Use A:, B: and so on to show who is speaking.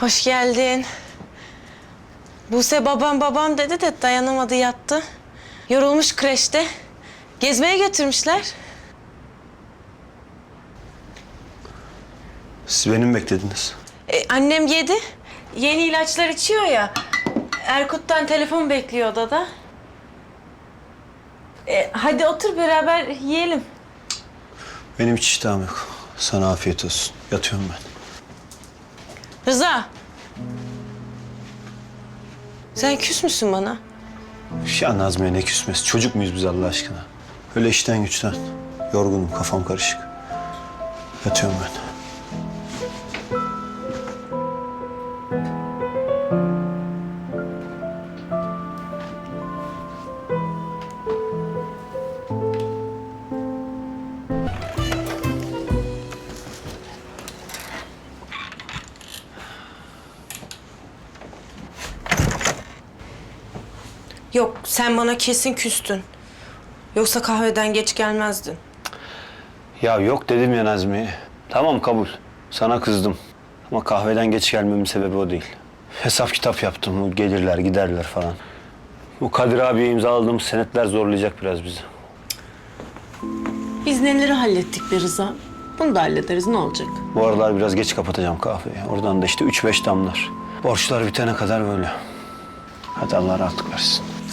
A: Hoş geldin. Buse babam babam dedi de dayanamadı yattı. Yorulmuş kreşte. Gezmeye götürmüşler.
B: Siz beni mi beklediniz?
A: E, annem yedi. Yeni ilaçlar içiyor ya. Erkut'tan telefon bekliyor odada. E, hadi otur beraber yiyelim.
B: Benim hiç iştahım yok. Sana afiyet olsun. Yatıyorum ben.
A: Rıza. Sen küs müsün bana?
B: Ya Nazmiye ne küsmesi? Çocuk muyuz biz Allah aşkına? Öyle işten güçten. Yorgunum, kafam karışık. Yatıyorum ben.
A: Yok sen bana kesin küstün. Yoksa kahveden geç gelmezdin.
B: Ya yok dedim ya Nazmiye. Tamam kabul. Sana kızdım. Ama kahveden geç gelmemin sebebi o değil. Hesap kitap yaptım. Bu Gelirler, giderler falan. Bu Kadir abiye imzaladığımız senetler zorlayacak biraz bizi.
C: Biz neleri hallettik be Rıza? Bunu da hallederiz ne olacak?
B: Bu aralar biraz geç kapatacağım kahveyi. Oradan da işte üç beş damlar. Borçlar bitene kadar böyle. Hadi Allah rahatlık versin.